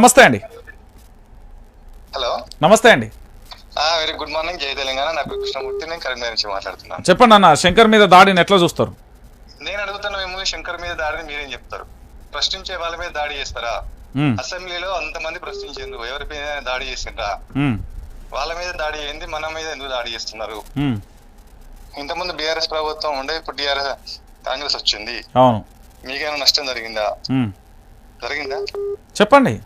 నమస్తే అండి. హలో. నమస్తే అండి. Very good morning. జై తెలంగాణ. నా పేరు కృష్ణమూర్తి. నేను కరీంనగర్ నుంచి మాట్లాడుతున్నాను. చెప్పండి అన్న శంకర్ మీద దాడిని ఎట్లా చూస్తారు? నేను అడుగుతున్న మేము శంకర్ మీద దాడిని మీరేం చెప్తారు? ప్రశ్నించే వాళ్ళ మీద దాడి చేస్తారా? అసెంబ్లీలో అంతమంది ప్రశ్నించారు ఎవరి మీద దాడి చేసిండ్రా? వాళ్ళ మీద దాడి చేయండి మన మీద ఎందుకు దాడి చేస్తున్నారు? ఇంతకుముందు బీఆర్ఎస్ ప్రభుత్వం ఉండే ఇప్పుడు టీఆర్ఎస్ కాంగ్రెస్ వచ్చింది. అవును. మీకేమైనా నష్టం జరిగిందా. జరిగిందా? చెప్పండి.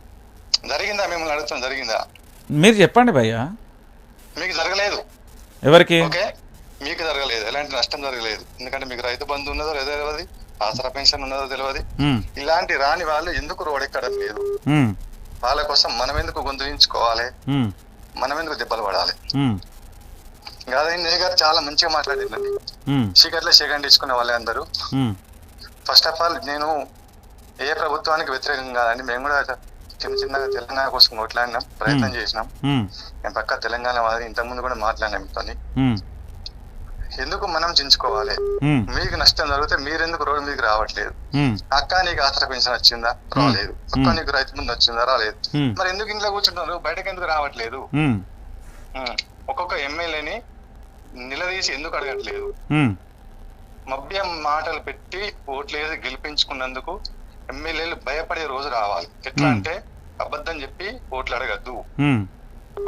జరిగిందా? మిమ్మల్ని అడుగుతాం జరిగిందా? మీరు చెప్పండి భయ్యా. మీకు జరగలేదు. ఎవరికి? ఓకే. మీకు జరగలేదు. ఎలాంటి నష్టం జరగలేదు. ఎందుకంటే మీకు రైతు బంధు ఉన్నదో లేదో తెలియదు ఆసరా పెన్షన్ ఉన్నదో తెలియదు ఇలాంటి రాని వాళ్ళు ఎందుకు రోడెక్కడం లేదు ఉమ్, వాళ్ళ కోసం మనం ఎందుకు గొంతుయించుకోవాలి మనం ఎందుకు దెబ్బలు పడాలి? గాదయ్య గారు చాలా మంచిగా మాట్లాడిందండి. చీకట్లో సెకండ్ ఇచ్చుకునే వాళ్ళే అందరూ. ఫస్ట్ ఆఫ్ ఆల్ నేను ఏ ప్రభుత్వానికి వ్యతిరేకం కాదండి. మేము కూడా చిన్న చిన్నగా తెలంగాణ కోసం కొట్లాడినాం ప్రయత్నం చేసినాం. నేను పక్క తెలంగాణ వారి ఇంతకుముందు కూడా మాట్లాడినాం ఉమ్, ఎందుకు మనం చించుకోవాలి? మీకు నష్టం జరిగితే మీరెందుకు రోడ్డు మీకు రావట్లేదు? అక్క నీకు ఆసరా పెన్షన్ వచ్చిందా? రాలేదు. అక్క నీకు రైతు ముందు వచ్చిందా? రాలేదు. మరి ఎందుకు ఇంట్లో కూర్చుంటున్నారు? బయటకు ఎందుకు రావట్లేదు. ఒక్కొక్క ఎమ్మెల్యేని నిలదీసి ఎందుకు అడగట్లేదు? మభ్యం మాటలు పెట్టి ఓట్లు వేసి గెలిపించుకున్నందుకు ఎమ్మెల్యేలు భయపడే రోజు రావాలి. ఎట్లా. అంటే అబద్ధం చెప్పి ఓట్లు అడగద్దు.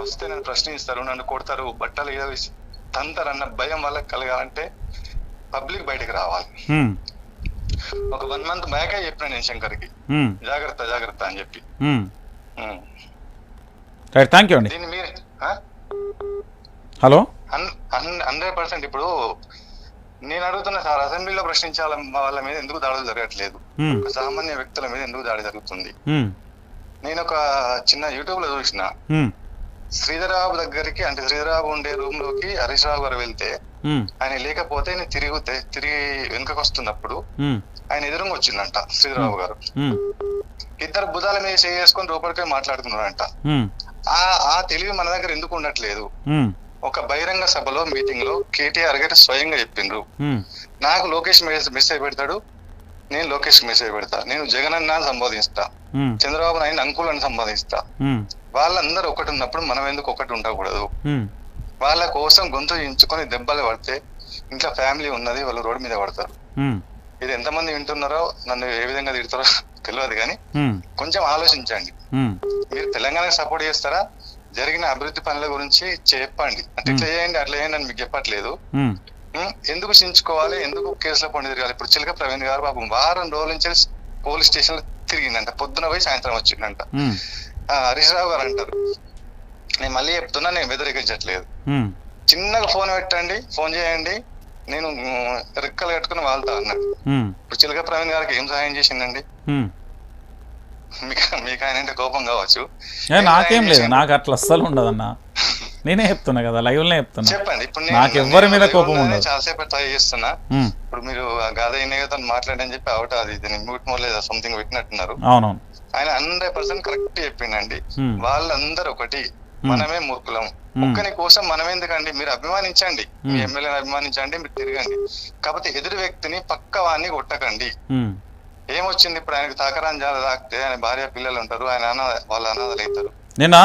వస్తే నన్ను ప్రశ్నిస్తారు నన్ను కొడతారు బట్టలు ఏవేసి తంతారన్న భయం వాళ్ళకి కలగాలంటే పబ్లిక్ బయటకు రావాలి. ఒక వన్ మంత్ బ్యాకే చెప్పిన నేను శంకర్కి. జాగ్రత్త జాగ్రత్త అని చెప్పి. థ్యాంక్ యూ అండి. దీన్ని మీరు హలో? హండ్రెడ్ పర్సెంట్ ఇప్పుడు నేను అడుగుతున్నా సార్ అసెంబ్లీలో ప్రశ్నించాల వాళ్ళ మీద ఎందుకు దాడులు జరగట్లేదు? సామాన్య వ్యక్తుల మీద ఎందుకు దాడి జరుగుతుంది? నేను ఒక చిన్న యూట్యూబ్లో చూసిన శ్రీధరబాబు దగ్గరికి అంటే శ్రీధరబాబు ఉండే రూమ్లోకి హరీష్ రావు గారు వెళ్తే ఆయన లేకపోతే నేను తిరిగి తిరిగి వెనుకకు వస్తున్నప్పుడు ఆయన ఎదురుగా వచ్చిందంట శ్రీధరబాబు గారు. ఇద్దరు భుజాల మీద చేసుకొని లోపలికి మాట్లాడుతున్నారంట. ఆ ఆ తెలివి మన దగ్గర ఎందుకు ఉండట్లేదు? ఒక బహిరంగ సభలో మీటింగ్లో కేటీఆర్ గారు స్వయంగా చెప్పిండ్రు. నాకు లోకేష్ మెసేజ్ పెడతాడు. నేను లోకేష్ మెసేజ్ పెడతా. నేను జగన్ అన్న సంబోధిస్తా చంద్రబాబు నాయుడు అంకుల్ అని సంబోధిస్తా వాళ్ళందరూ ఒకటి ఉన్నప్పుడు మనం ఎందుకు ఒకటి ఉండకూడదు? వాళ్ళ కోసం గొంతు ఇంచుకొని దెబ్బలు పడితే ఇంట్లో ఫ్యామిలీ ఉన్నది వాళ్ళు రోడ్డు మీద పడతారు. ఇది ఎంతమంది వింటున్నారో నన్ను ఏ విధంగా తిడతారో తెలియదు కానీ కొంచెం ఆలోచించండి. మీరు తెలంగాణకు సపోర్ట్ చేస్తారా? జరిగిన అభివృద్ధి పనుల గురించి చెప్పండి. అంటే ఇట్లా చేయండి అట్లా చేయండి అని మీకు చెప్పట్లేదు? ఎందుకు చించుకోవాలి? ఎందుకు కేసులో పండి తిరగాలి? ఇప్పుడు చిలక ప్రవీణ్ గారు పాపం వారం రోజుల నుంచి పోలీస్ స్టేషన్లో తిరిగిందంట. పొద్దున పోయి సాయంత్రం వచ్చిందంట. హరీష్ రావు గారు అంటారు. నేను మళ్ళీ చెప్తున్నా నేను వ్యతిరేకించట్లేదు. చిన్నగా ఫోన్ పెట్టండి ఫోన్ చేయండి. నేను రెక్కలు కట్టుకుని వాళ్తా అన్నాడు. ఇప్పుడు చిలక ప్రవీణ్ గారికి ఏం సహాయం చేసిందండి. మీకు మీకు ఆయన అంటే కోపం కావచ్చు. నాకేం లేదు? నాకు అట్లా అస్సలు ఉండదన్నా. నేనే చెప్తున్నా కదా లైవ్లోనే చెప్తున్నా. చెప్పండి ఇప్పుడు నాకు ఎవ్వరి మీద కోపం ఉండదు. చాలాసేపు ట్రై చేస్తున్నా. ఇప్పుడు మీరు గాదయ్య మాట్లాడని చెప్పి అవుట అది ఇది మ్యూట్ మోడ్ లేదా సంథింగ్ పెట్టినట్టున్నారు. అవునవును. ఆయన హండ్రెడ్ పర్సెంట్ కరెక్ట్ చెప్పిండండి. వాళ్ళందరూ ఒకటి మనమే మూర్ఖులం. ఒక్కని కోసం మనం ఎందుకండి? మీరు అభిమానించండి. మీ. ఎమ్మెల్యేని అభిమానించండి మీరు తిరగండి. కాకపోతే ఎదురు వ్యక్తిని పక్క వాడిని కొట్టకండి. ఏమొచ్చింది ఇప్పుడు ఆయనకు తాకరాని తాకితే ఆయన భార్య పిల్లలు ఉంటారు ఆయన అనాథ వాళ్ళ అనాథలు అవుతారు నిన్న?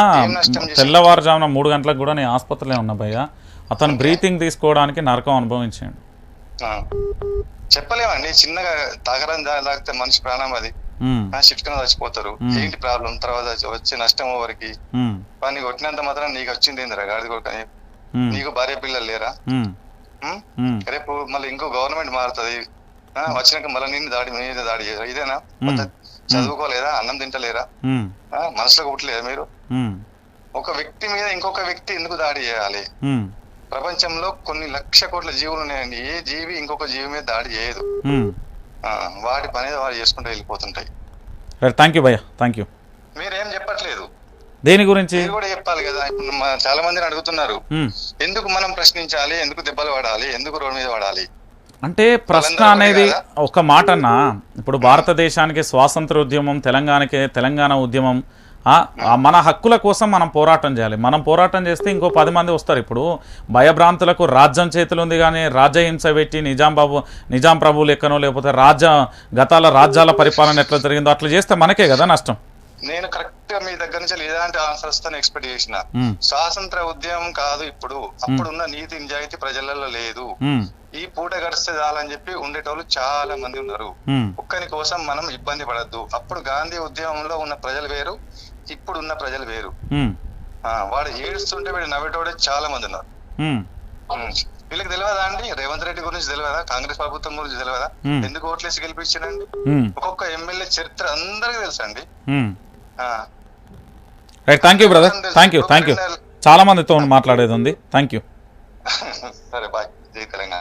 తెల్లవారుజామున మూడు గంటలకు కూడా నేను ఆసుపత్రిలో ఉన్నా భయ్య. అతను బ్రీతింగ్ తీసుకోవడానికి నరకం అనుభవించాడు. చెప్పలేమండి చిన్నగా జాల తాకితే మనిషి ప్రాణం అది. చిట్కన చచ్చిపోతారు. ఏంటి ప్రాబ్లం? తర్వాత వచ్చే నష్టం ఎవరికి? వాడిని కొట్టినంత మాత్రం నీకు వచ్చింది ఏందిరా? గాడిద కొడుకని నీకు భార్య పిల్లలు లేరా? రేపు మళ్ళీ ఇంకో గవర్నమెంట్ మారుతుంది. వచ్చినాక మళ్ళీ నిన్ను దాడి మీద దాడి ఇదేనా? చదువుకోలేరా అన్నం తింటలేరా? మనసులో కుట్టలేదా మీరు? ఒక వ్యక్తి మీద ఇంకొక వ్యక్తి ఎందుకు దాడి చేయాలి? ప్రపంచంలో కొన్ని లక్ష కోట్ల జీవులు ఉన్నాయండి. ఏ జీవి ఇంకొక జీవి మీద దాడి చేయదు. వాటి పని వాడు చేసుకుంటూ వెళ్ళిపోతుంటాయి. థ్యాంక్ యూ భయ్య. థ్యాంక్ యూ మీరేం చెప్పట్లేదు. దేని గురించి? కూడా చెప్పాలి కదా. ఇప్పుడు చాలా మందిని అడుగుతున్నారు. ఎందుకు మనం ప్రశ్నించాలి? ఎందుకు దెబ్బలు పడాలి? ఎందుకు రోడ్డు మీద పడాలి? అంటే ప్రశ్న అనేది? ఒక మాట అన్నా ఇప్పుడు భారతదేశానికి స్వాతంత్ర ఉద్యమం తెలంగాణకి తెలంగాణ ఉద్యమం మన హక్కుల కోసం మనం పోరాటం చేయాలి. మనం పోరాటం చేస్తే ఇంకో పది మంది వస్తారు. ఇప్పుడు భయభ్రాంతులకు రాజ్యం చేతులు ఉంది కానీ రాజ్యహింస పెట్టి నిజాం బాబు నిజాం ప్రభు లెక్కనో లేకపోతే రాజ్య గతాల రాజ్యాల పరిపాలన ఎట్లా జరిగిందో అట్లా చేస్తే మనకే కదా నష్టం. నేను కరెక్ట్ గా మీ దగ్గర నుంచి ఎలాంటి ఆన్సర్ వస్తాను ఎక్స్పెక్ట్ చేసిన. స్వాతంత్ర ఉద్యమం కాదు ఇప్పుడు. అప్పుడున్న నీతి నిజాయితీ ప్రజలలో లేదు. ఈ పూట గడిస్తే చాలని చెప్పి ఉండేటోళ్ళు చాలా మంది ఉన్నారు. ఒక్కని కోసం మనం ఇబ్బంది పడద్దు. అప్పుడు గాంధీ ఉద్యమంలో ఉన్న ప్రజలు వేరు ఇప్పుడు ఉన్న ప్రజలు వేరు. వాడు ఏడుస్తుంటే వీడు నవ్వేటోడే చాలా మంది ఉన్నారు. వీళ్ళకి తెలియదా అండి? రేవంత్ రెడ్డి గురించి తెలియదా? కాంగ్రెస్ ప్రభుత్వం గురించి తెలియదా. ఎందుకు ఓట్లేసి గెలిపించాడండి? ఒక్కొక్క ఎమ్మెల్యే చరిత్ర అందరికీ తెలుసండి. Right thank you brother thank you thank you చాలా మందితో మాట్లాడేది ఉంది. థ్యాంక్ యూ సరే బాయ్ జై తెలంగాణ.